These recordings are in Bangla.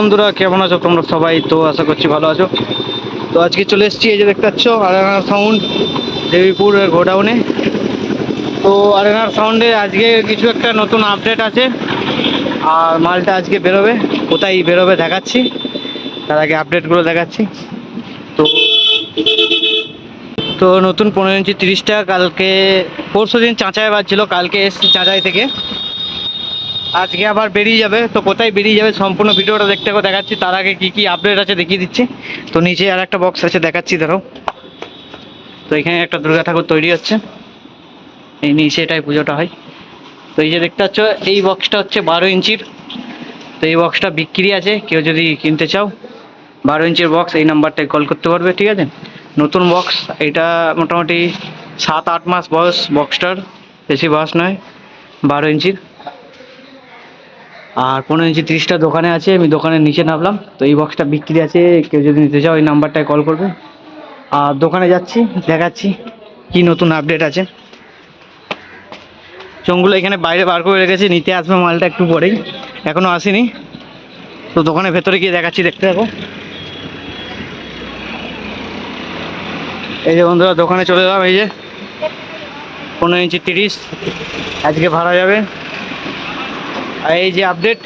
বন্ধুরা, কেমন আছো তোমরা সবাই? তো আশা করছি ভালো আছো। তো আজকে চলে এসেছি, এই যে দেখতে পাচ্ছ আরেনার সাউন্ড দেবীপুর গোডাউনে। তো আরেনার সাউন্ডে আজকে কিছু একটা নতুন আপডেট আছে। আর মালটা আজকে বেরোবে, কোথায় বেরোবে দেখাচ্ছি। তার আগে আপডেটগুলো দেখাচ্ছি। তো তো নতুন পনেরো ইঞ্চি তিরিশটা, কালকে পরশু দিন চাঁচায় বাজছিল, কালকে এসছি চাঁচাই থেকে। আজকে আবার বেরিয়ে যাবে। তো কোথায় বেরিয়ে যাবে সম্পূর্ণ ভিডিওটা দেখতে দেখাচ্ছি। তার আগে কি কি আপডেট আছে দেখিয়ে দিচ্ছি। তো নিচে আর একটা বক্স আছে, দেখাচ্ছি ধরো তো এখানে একটা দুর্গা ঠাকুর তৈরি হচ্ছে। এই নিচে এটাই পুজোটা হয়। তো এই যে দেখতে পাচ্ছ, এই বক্সটা হচ্ছে বারো ইঞ্চির। তো এই বক্সটা বিক্রি আছে, কেউ যদি কিনতে চাও, বারো ইঞ্চির বক্স এই নাম্বারটায় কল করতে পারবে, ঠিক আছে? নতুন বক্স এটা মোটামুটি সাত আট মাস বয়স বক্সটার বেশি বয়স নয়, বারো ইঞ্চির। আর পনেরো ইঞ্চি তিরিশটা দোকানে আছে, আমি দোকানের নিচে নামলাম। তো এই বক্সটা বিক্রি আছে, কেউ যদি নিতে চাও এই নাম্বারটায় কল করবে। আর দোকানে যাচ্ছি, দেখাচ্ছি কি নতুন আপডেট আছে। চোঙগুলো এখানে বাইরে বার করে রেখেছি, নিতে আসবে মালটা একটু পরেই। এখনও আসেনি। তো দোকানের ভেতরে গিয়ে দেখাচ্ছি, দেখতে থাকো। এই যে বন্ধুরা, দোকানে চলে এলাম, এই যে। পনেরো ইঞ্চি তিরিশ, আজকে ভাড়া যাবে। আর এই যে আপডেট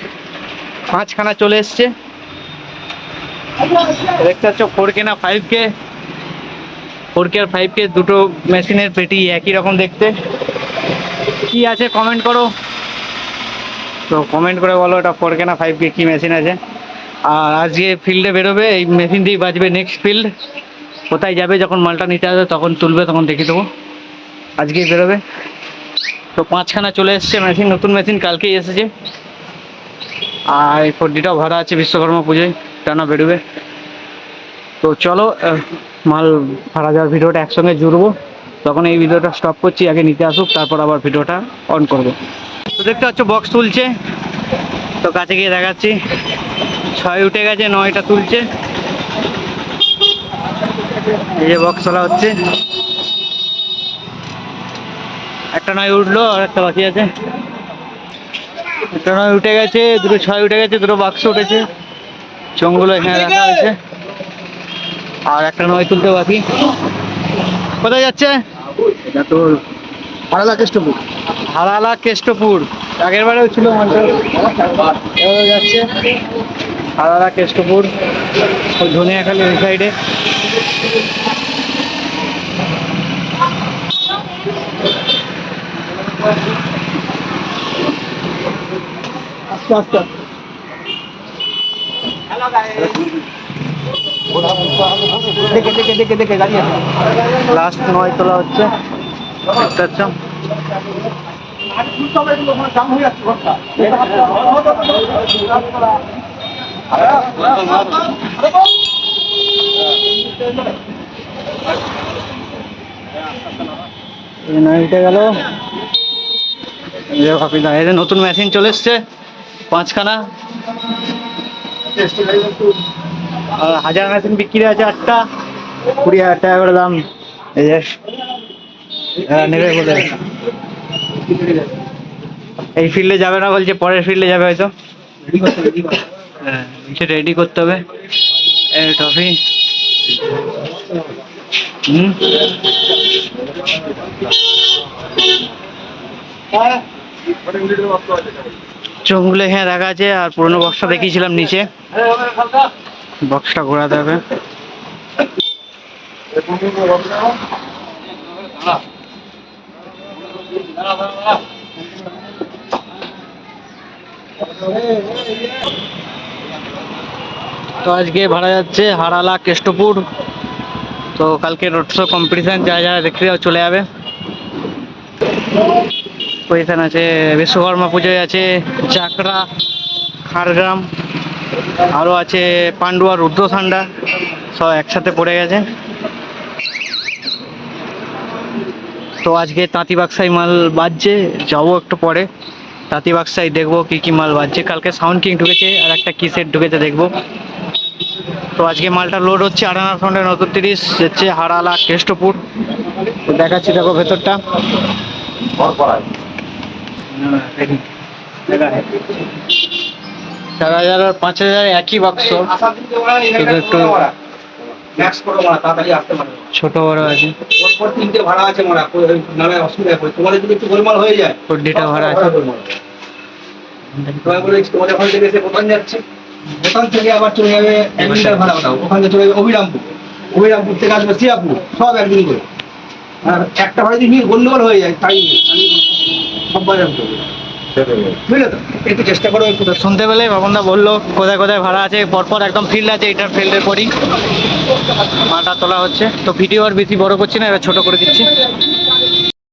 পাঁচখানা চলে এসছে। দেখতে পাচ্ছ ফোর কে না ফাইভ কে ফোর কে আর ফাইভ কে দুটো মেশিনের পেটি একই রকম দেখতে। কি আছে কমেন্ট করো? তো কমেন্ট করে বলো এটা ফোর কে না ফাইভ কে কী মেশিন আছে। আর আজকে ফিল্ডে বেরোবে, এই মেশিন দিয়েই বাজবে নেক্সট ফিল্ড কোথায় যাবে, যখন মালটা নিতে আসবে, তখন তুলবে, তখন দেখিয়ে দেবো। আজকেই বেরোবে। তো পাঁচখানা চলে এসছে মেশিন নতুন মেশিন কালকেই এসেছে। আর এই ফোরডিটাও ভরা আছে বিশ্বকর্মা পুজোয়, টানা বেরোবে। তো চলো মাল ভাড়া যাওয়ার ভিডিওটা একসঙ্গে জুড়বো। তখন এই ভিডিওটা স্টপ করছি, আগে নিতে আসুক, তারপর আবার ভিডিওটা অন করব। তো দেখতে পাচ্ছ বক্স তুলছে। তো কাছে গিয়ে দেখাচ্ছি। ছয় উঠে গেছে, নয়টা তুলছে। এই যে বক্স তোলা হচ্ছে। একটা নয় উঠল আর একটা বাকি আছে। একটা নয় উঠে গেছে দুটো ছয় উঠে গেছে দুটো বাক্স উঠেছে। চোঙগুলো এখানে রাখা হয়েছে। আর একটা নয় তুলতে বাকি। কোথায় যাচ্ছে? এটা তো আড়ালা কেষ্টপুর। হারালা কেষ্টপুর। আগের বারেও ছিল যাচ্ছে। হারালা কেষ্টপুর। ধনিয়াখালি ওই সাইডে আস্তে দেখে দেখে দেখে দেখে আছে লাস্ট নয় তোলা হচ্ছে দেখতে পাচ্ছ গেল নতুন মেশিন চলে এসছে। পাঁচখানা। হাজার মেশিন বিক্রি আছে আটটা। কুড়ি হাজার টাকা করে দাম। এই নেবে বলে এই ফিল্ডে যাবে না, বলছে পরের ফিল্ডে যাবে হয়তো। হ্যাঁ রেডি করতে হবে। ট্রফি হুম। চোখগুলো এখানে রাখা আছে আর পুরোনো বক্সটা দেখিয়েছিলাম নিচে। বক্সটা ঘোরাতে হবে। তো আজকে ভাড়া যাচ্ছে হারালা কেষ্টপুর। তো কালকে রোড শো কম্পিটিশান যা যা দেখতে চলে যাবে। পজিশন আছে বিশ্বকর্মা পুজোয় আছে চাকরা, খাড়গ্রাম, আরও আছে পান্ডুয়া রুদ্রসান্ডা সব একসাথে পড়ে গেছে। তো আজকে তাঁতি বাক্সাই মাল বাজছে, যাব একটু পরে। তাঁতি বাক্সাই দেখব কি কি মাল বাজছে। কালকে সাউন্ড কিং ঢুকেছে আর একটা কি সেট ঢুকেছে, দেখব। তো আজকে মালটা লোড হচ্ছে আটানা ফ্রন্টে নতুন তিরিশ যাচ্ছে হারালা, কেষ্টপুর। দেখাচ্ছি দেখো ভেতরটা। চার হাজার আর পাঁচ হাজার একই বাক্স শুধু একটু ছোট বড় আছে। তিনটে ভাড়া আছে মারা নামে অসুবিধা করে তোমাদের যদি একটু গোলমাল হয়ে যায় কড্ডিটা ভাড়া আছে। বলেছি তোমাদের ওখান থেকে এসে কোথায় যাচ্ছে। ওখান থেকে আবার চলে যাবে এক মিটার ভাড়া ওটাও ওখান থেকে চলে যাবে অভিরামপুর। অভিরামপুর থেকে আসবে সিয়াপুর সব একদিন করে। আর একটা ভাড়া যদি গন্ডগোল হয়ে যায় তাই করব। একটু চেষ্টা করো একটু পেলে বাবনদা বলল কোথায় কোথায় ভাড়া আছে? পরপর একদম ফিল্ড আছে এটার ফিল্ডের পরই। মালটা তোলা হচ্ছে। তো ভিডিও আর বেশি বড় করছি না এবার ছোট করে দিচ্ছি।